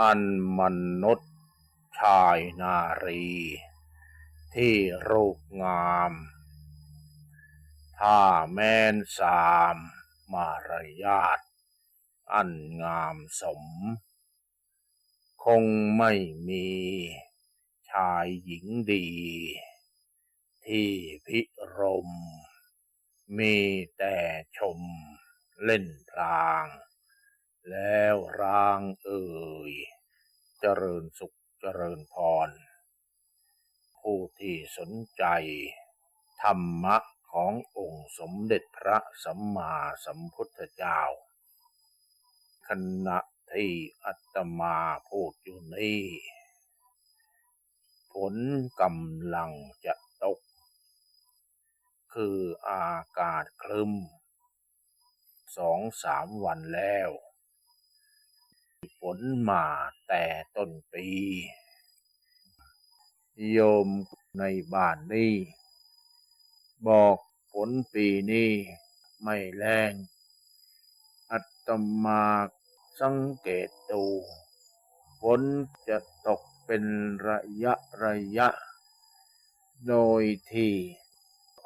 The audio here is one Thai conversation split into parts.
อันมนุษย์ชายนารี ที่รูปงาม ถ้าแม้นสามมารยาทอันงามสม คงไม่มี ชายหญิงดี ที่พิรม มีแต่ชมเล่นพลาง แล้วร่างเอ่ย เจริญสุขเจริญพร ผู้ที่สนใจ ธรรมะขององค์สมเด็จพระสัมมาสัมพุทธเจ้า ขณะที่อัตมาพูดอยู่นี้ฝนกำลังจะตก คืออากาศครึมสองสามวันแล้ว ฝนมาแต่ต้นปี โยมในบ้านนี้ บอกฝนปีนี้ไม่แรง อัตมาสังเกตดูฝนจะตกเป็นระยะระยะ โดยที่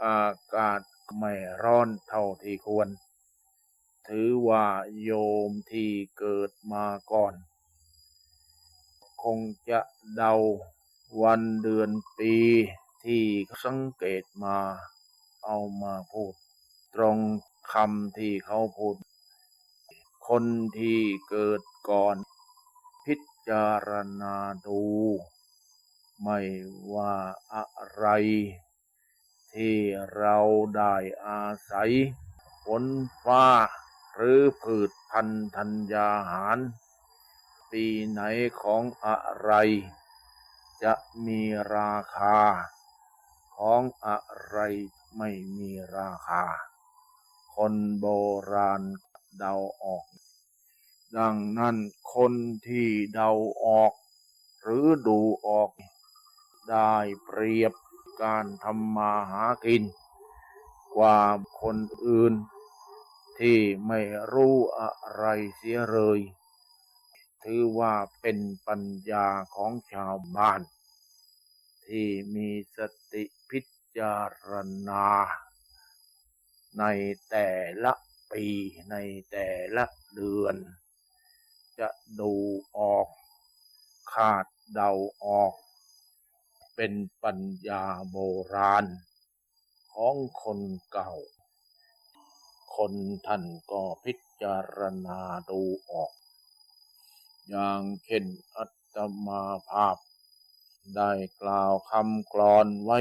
อากาศไม่ร้อนเท่าที่ควร ถือว่าโยมที่เกิดมาก่อน คงจะเดาวันเดือนปีที่สังเกตมา เอามาพูด ตรงคำที่เขาพูด คนที่เกิดก่อน พิจารณาดู ไม่ว่าอะไร ที่เราได้อาศัยฝนฟ้า หรือพืชพันธัญญาหาร ปีไหนของอะไร จะมีราคา ของอะไรไม่มีราคา คนโบราณเดาออก ดังนั้นคนที่เดาออก หรือดูออก ได้เปรียบการทำมาหากิน กว่าคนอื่น ที่ไม่รู้อะไรเสียเลย ถือว่าเป็นปัญญาของชาวบ้าน ที่มีสติพิจารณา ในแต่ละปีในแต่ละเดือน จะดูออกคาดเดาออก เป็นปัญญาโบราณ ของคนเก่า คนท่านก็พิจารณาดูออก อย่างเช่นอัตมาภาพ ได้กล่าวคำกลอนไว้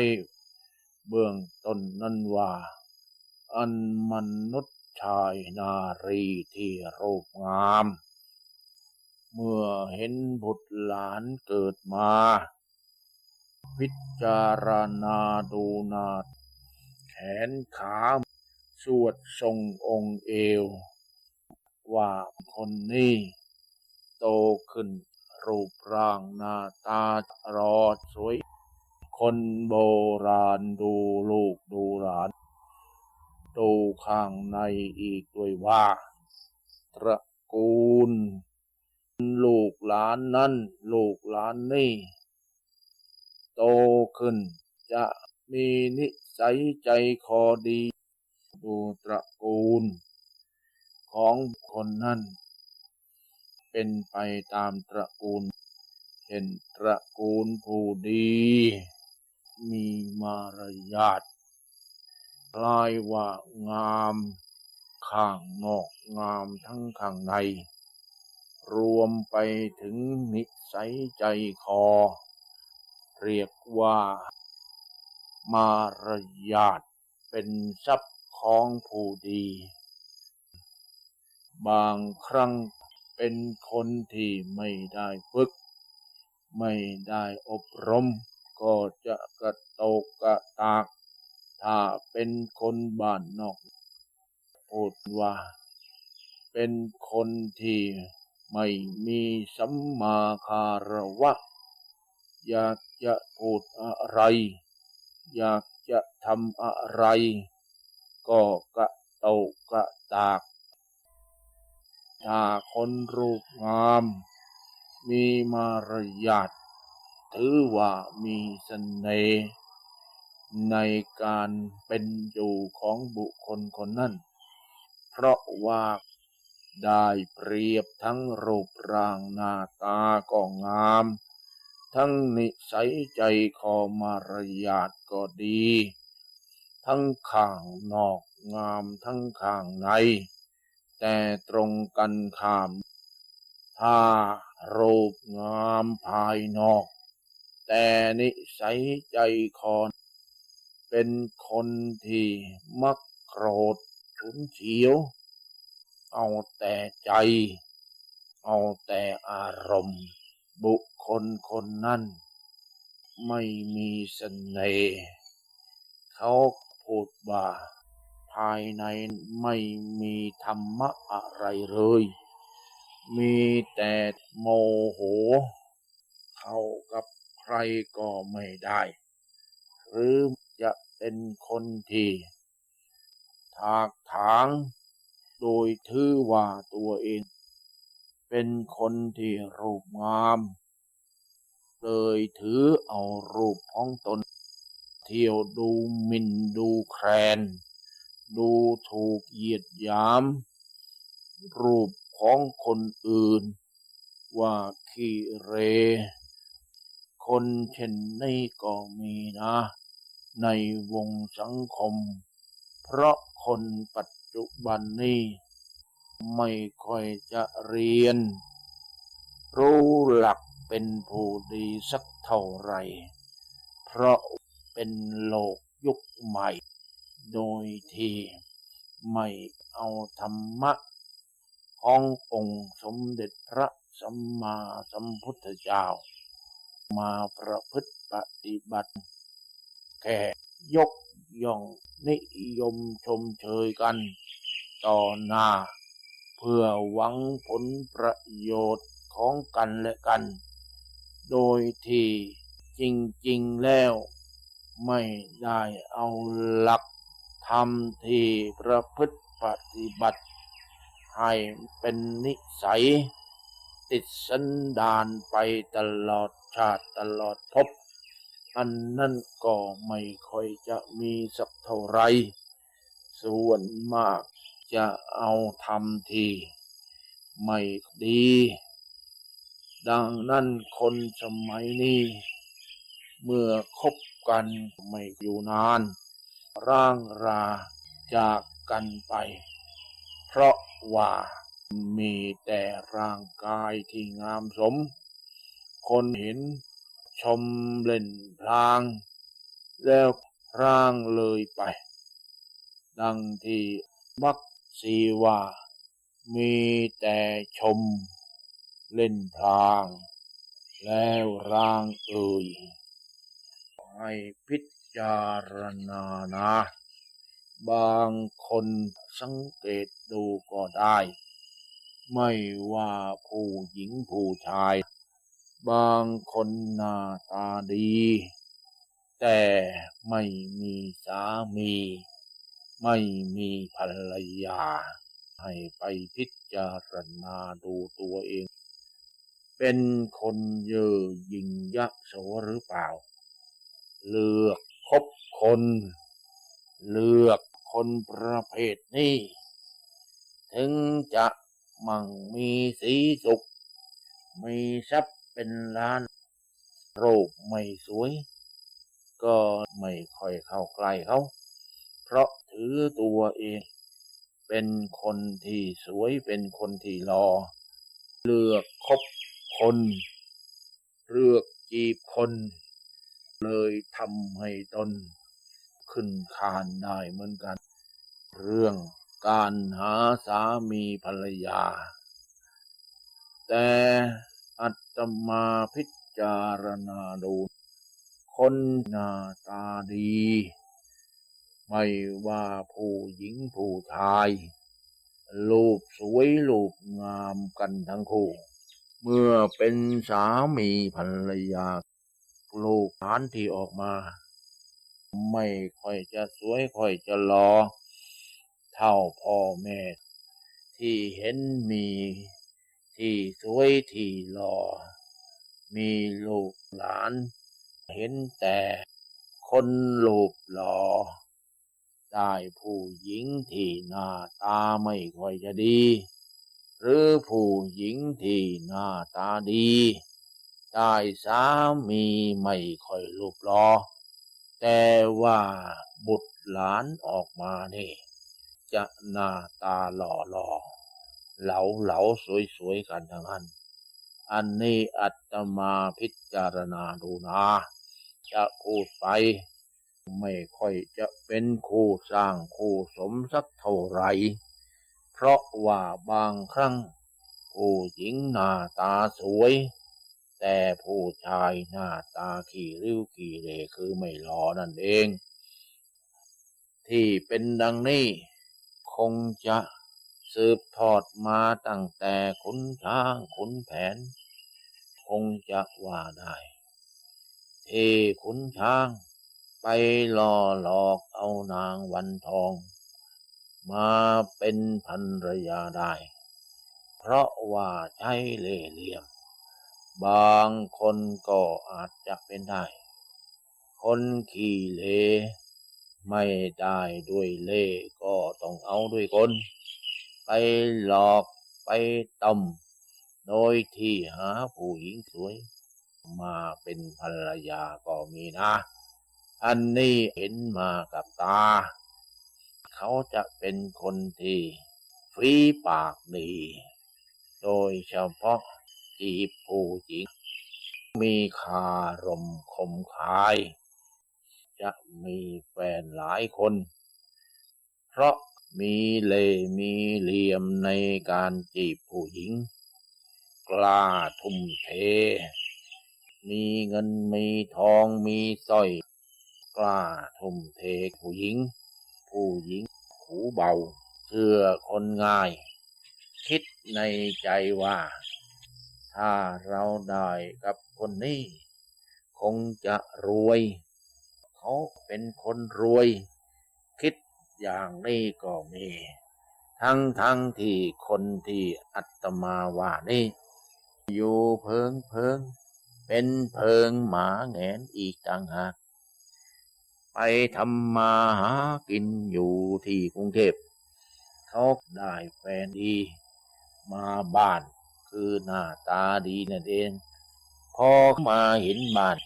เบื้องต้นนั้นว่า อันมนุษย์ชายนารีที่รูปงาม เมื่อเห็นบุตรหลานเกิดมา พิจารณาดูนาแขนขา สวดทรงองค์เอว ว่าคนนี้โตขึ้นรูปร่างหน้าตารอดสวย คนโบราณดูลูกดูหลาน ดูข้างในอีกด้วยว่า ตระกูล ลูกหลานนั้น ลูกหลานนี่ โตขึ้นจะมีนิสัยใจคอดี ดูตระกูล ของคนนั้นเป็นไปตามตระกูล เช่นตระกูลผู้ดี มีมารยาทคลายว่างามข้างนอกงามทั้งข้างใน รวมไปถึงนิสัยใจคอ เรียกว่ามารยาทเป็นทรัพย์ ของผู้ดี บางครั้งเป็นคนที่ไม่ได้ฝึก ไม่ได้อบรม ก็จะกระโตกกระตาก ถ้าเป็นคนบ้านนอกพูดว่า เป็นคนที่ไม่มีสัมมาคารวะ อยากจะพูดอะไร อยากจะทำอะไร ก็กระโตกกระตากถ้าคนรูปงาม มีมารยาทถือว่ามีเสน่ห์ในการเป็นอยู่ของบุคคลคนนั้น เพราะว่าได้เปรียบทั้งรูปร่างหน้าตาก็งาม ทั้งนิสัยใจคอมารยาทก็ดี ทั้งข้างนอกงามทั้งข้างใน แต่ตรงกันข้าม ถ้ารูปงามภายนอก แต่นิสัยใจคอนเป็นคนที่มักโกรธฉุนเฉียว เอาแต่ใจ เอาแต่อารมณ์ บุคคลคนนั้น ไม่มีเสน่ห์เขา พูดว่า ภายในไม่มีธรรมะอะไรเลย มีแต่โมโห เข้ากับใครก็ไม่ได้ หรือจะเป็นคนที่ถากถาง โดยถือว่าตัวเอง เป็นคนที่รูปงาม เลยถือเอารูปของตน เที่ยวดูหมิ่นดูแคลน ดูถูกเหยียดหยาม รูปของคนอื่น ว่าขี้เร คนเช่นนี้ก็มีนะ ในวงสังคม เพราะคนปัจจุบันนี้ไม่ค่อยจะเรียน รู้หลักเป็นผู้ดีสักเท่าไหร่ เพราะ เป็นโลกยุคใหม่ โดยที่ไม่เอาธรรมะขององค์สมเด็จพระสัมมาสัมพุทธเจ้า มาประพฤติปฏิบัติ แค่ยกย่องนิยมชมเชยกัน ต่อหน้า เพื่อหวังผลประโยชน์ของกันและกัน โดยที่จริง ๆ แล้ว ไม่ได้เอาหลักธรรมที่ประพฤติปฏิบัติ ให้เป็นนิสัย ติดสันดานไปตลอดชาติตลอดภพอันนั่นก็ไม่ค่อยจะมีสักเท่าไร ส่วนมากจะเอาทำที่ไม่ดี ดังนั้นคนสมัยนี้ เมื่อคบ กันไม่อยู่นาน ร่างราจากกันไป เพราะว่ามีแต่ร่างกายที่งามสม คนเห็นชมเล่นพลาง แล้วร่างเลยไป ดังที่มักสีว่ามีแต่ชมเล่นพลาง แล้วร่างเอ่ย ให้พิจารณานะ บางคนสังเกตดูก็ได้ ไม่ว่าผู้หญิงผู้ชาย บางคนหน้าตาดี แต่ไม่มีสามี ไม่มีภรรยา ให้ไปพิจารณาดูตัวเองเป็นคนเย่อหยิ่งยะโสหรือเปล่า เลือกคบคน เลือกคนประเภทนี้ ถึงจะมั่งมีสีสุข มีทรัพย์เป็นล้าน โรคไม่สวย ก็ไม่ค่อยเข้าใกล้เขา เพราะถือตัวเอง เป็นคนที่สวยเป็นคนที่รอ เลือกคบคน เลือกจีบคน เลยทำให้ตนขึ้นคานได้เหมือนกัน เรื่องการหาสามีภรรยา แต่อัตมาพิจารณาดู คนหน้าตาดี ไม่ว่าผู้หญิงผู้ชายรูปสวยรูปงามกันทั้งคู่ เมื่อเป็นสามีภรรยา ลูกหลานที่ออกมา ไม่ค่อยจะสวยค่อยจะหลอเท่าพ่อแม่ ที่เห็นมี ที่สวยที่หล่อมีลูกหลาน เห็นแต่คนรูปหล่อได้ผู้หญิงที่หน้าตาไม่ค่อยจะดี หรือผู้หญิงที่หน้าตาดี ได้สามีไม่ค่อยรูปหล่อแต่ว่าบุตรหลานออกมานี่ จะหน้าตาหล่อหล่อเหลาเหลาสวยๆกันทั้งนั้น อันนี้อัตมาพิจารณาดูนะ จะพูดไป ไม่ค่อยจะเป็นคู่สร้างคู่สมสักเท่าไหร่ เพราะว่าบางครั้งผู้หญิงหน้าตาสวย แต่ผู้ชายหน้าตาขี้ริ้วขี้เหรคือไม่หล่อนั่นเอง ที่เป็นดังนี้ คงจะสืบทอดมาตั้งแต่ขุนช้างขุนแผน คงจะว่าได้ที่ขุนช้างไปล่อหลอกเอานางวันทอง มาเป็นภรรยาได้ เพราะว่าใช้เล่เหลี่ยม บางคนก็อาจจะเป็นได้ คนขี่เลไม่ได้ด้วยเล่ก็ต้องเอาด้วยกลไปหลอกไปต้มโดยที่หาผู้หญิงสวย มาเป็นภรรยาก็มีนะ อันนี้เห็นมากับตา เขาจะเป็นคนที่ฝีปากดี โดยเฉพาะ จีบผู้หญิง มีคารมคมคาย จะมีแฟนหลายคน เพราะมีเล่มีเหลี่ยมในการจีบผู้หญิง กล้าทุ่มเท มีเงินมีทองมีสร้อย กล้าทุ่มเทผู้หญิง ผู้หญิงหูเบาเชื่อคนง่าย คิดในใจว่า ถ้าเราได้กับคนนี้ คงจะรวย เขาเป็นคนรวย คิดอย่างนี้ก็มี ทั้งทั้งที่คนที่อัตมาว่านี่ อยู่เพิงเพิง เป็นเพิงหมาแงนอีกต่างหากไปทำมาหากินอยู่ที่กรุงเทพ เขาได้แฟนดี มาบ้าน คือหน้าตาดีนั่นเอง พอมาเห็นบ้าน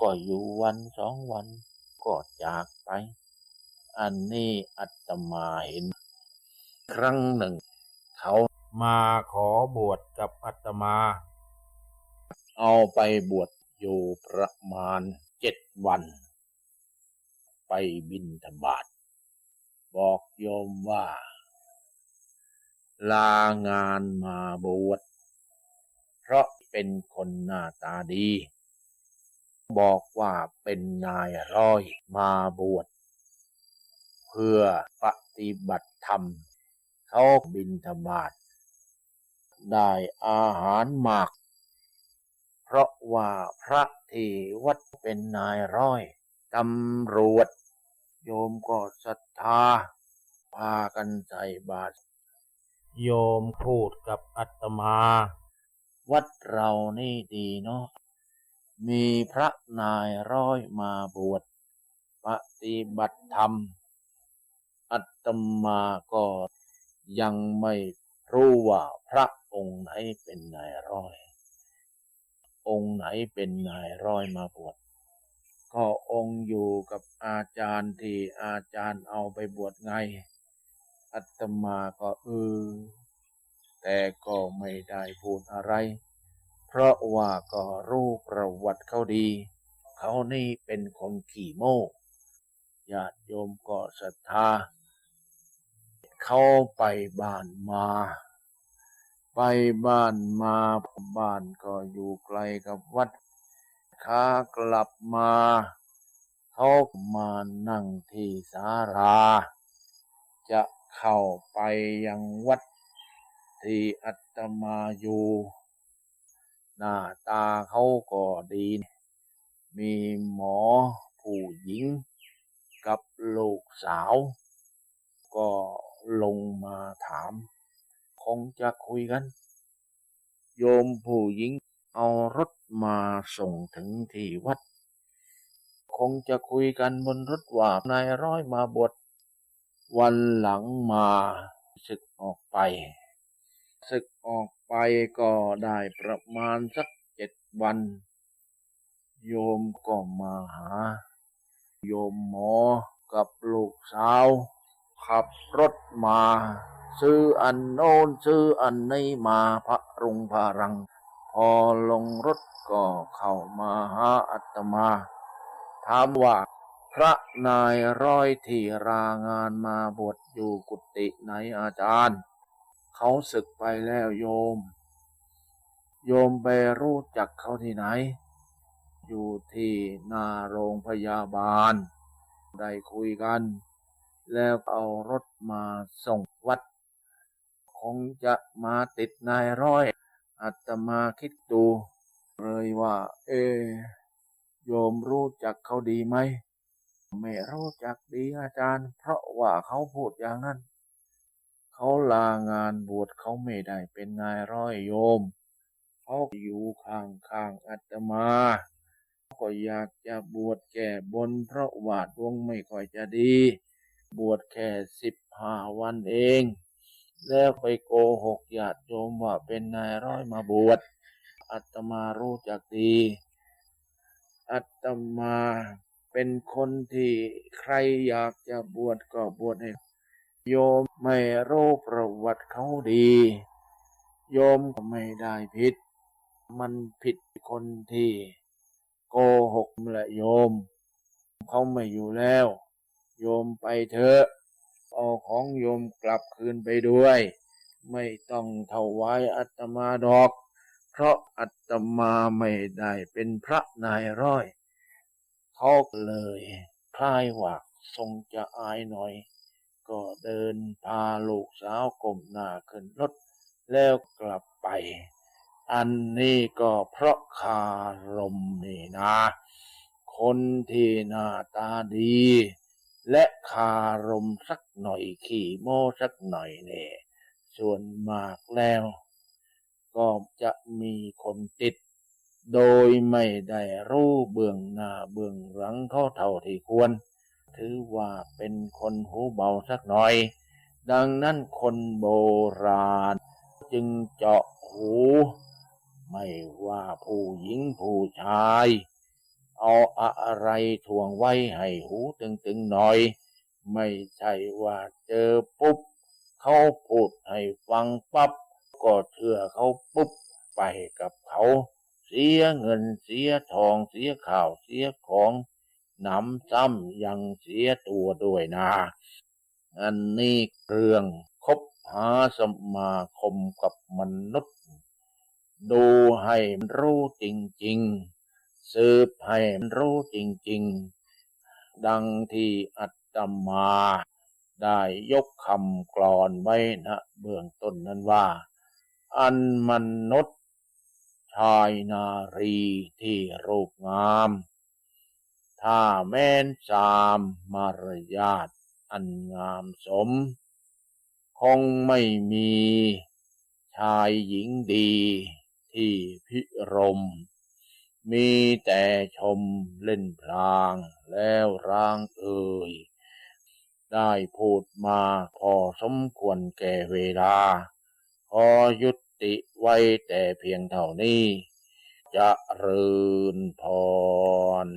ก็อยู่วันสองวันก็จากไป อันนี้อัตมาเห็น ครั้งหนึ่ง เขามาขอบวชกับอัตมา เอาไปบวชอยู่ประมาณเจ็ดวัน ไปบินธบาตบอกโยมว่า ลางานมาบวชเพราะเป็นคนหน้าตาดี บอกว่าเป็นนายร้อยมาบวชเพื่อปฏิบัติธรรม เขาบินธบาตได้อาหารมาก เพราะว่าพระที่วัดเป็นนายร้อยตำรวจ โยมก็ศรัทธาพากันใส่บาตร โยมพูดกับอัตมา วัดเรานี่ดีเนาะมีพระนายร้อยมาบวชปฏิบัติธรรม อัตมาก็ยังไม่รู้ว่าพระองค์ไหนเป็นนายร้อย องค์ไหนเป็นนายร้อยมาบวชก็องค์อยู่กับอาจารย์ที่อาจารย์เอาไปบวชไง อัตมาก็เออ แต่ก็ไม่ได้พูดอะไร เพราะว่าก็รู้ประวัติเขาดี เขานี่เป็นคนขี่โม้ญาติโยมก็ศรัทธา เขาไปบ้านมา ไปบ้านมาบ้านก็อยู่ไกลกับวัดขากลับมาเขามานั่งที่ศาลาจะ เข้าไปยังวัดที่อัตมาอยู่หน้าตาเขาก็ดี มีหมอผู้หญิงกับลูกสาว ก็ลงมาถาม คงจะคุยกัน โยมผู้หญิงเอารถมาส่งถึงที่วัด คงจะคุยกันบนรถว่านายร้อยมาบวช วันหลังมาศึกออกไป ศึกออกไปก็ได้ประมาณสักเจ็ดวัน โยมก็มาหา โยมหมอกับลูกสาว ขับรถมา ซื้ออันโน้นซื้ออันนี้มาพระรุงพารัง พอลงรถก็เข้ามาหาอัตมา ถามว่า พระนายร้อยที่รางานมาบวชอยู่กุฏิไหนอาจารย์ เขาศึกไปแล้วโยม โยมไปรู้จักเขาที่ไหน อยู่ที่นาโรงพยาบาล ได้คุยกัน แล้วเอารถมาส่งวัด คงจะมาติดนายร้อยอาตมาคิดดู เลยว่า เอ โยมรู้จักเขาดีไหม ไม่รู้จักดีอาจารย์ เพราะว่าเขาพูดอย่างนั้น เขาลางานบวชเขาไม่ได้เป็นนายร้อยโยม เขาอยู่ข้างข้างอาตมาก็อยากจะบวชแก่บนเพราะว่าดวงไม่ค่อยจะดี บวชแค่สิบห้าวันเอง แล้วไปโกหกญาติโยมว่าเป็นนายร้อยมาบวชอาตมารู้จักดีอาตมา เป็นคนที่ใครอยากจะบวชก็บวชให้ โยมไม่รู้ประวัติเขาดี โยมก็ไม่ได้ผิด มันผิดคนที่โกหกแหละโยม เขาไม่อยู่แล้ว โยมไปเถอะ เอาของโยมกลับคืนไปด้วย ไม่ต้องถวายอัตมาดอก เพราะอัตมาไม่ได้เป็นพระนายร้อย เขาเลยคล้ายว่าทรงจะอายหน่อย ก็เดินพาลูกสาวก้มหน้าขึ้นรถแล้วกลับไป อันนี้ก็เพราะคารมนี่นะ คนที่หน้าตาดี และคารมสักหน่อยขี่โม้สักหน่อยเนี่ยส่วนมากแล้ว ก็จะมีคนติด โดยไม่ได้รู้เบื้องหน้าเบื้องหลังเขาเท่าที่ควร ถือว่าเป็นคนหูเบาสักหน่อย ดังนั้นคนโบราณ จึงเจาะหู ไม่ว่าผู้หญิงผู้ชาย เอาอะไรถ่วงไว้ให้หูตึงๆหน่อย ไม่ใช่ว่าเจอปุ๊บ เขาพูดให้ฟังปั๊บก็เชื่อเขาปุ๊บไปกับเขา สียเงินเสียทองเสียข่าวเสียของหนำซ้ำยังเสียตัวด้วยนะอันนี้เรื่องคบหาสมาคมกับมนุษย์ ดูให้มันรู้จริงๆสืบให้มันรู้จริงๆ ดังที่อัตมาได้ยกคำกลอนไว้นะเบื้องต้นนั้นว่า อันมนุษย ชายนารีที่รูปงาม ถ้าแม้นสามมารยาทอันงามสม คงไม่มี ชายหญิงดีที่พิรม มีแต่ชมเล่นพลางแล้วร้างเอ่ยได้พูดมาพอสมควรแก่เวลา ขอยุด ติไว้แต่เพียงเท่านี้จะรืนพร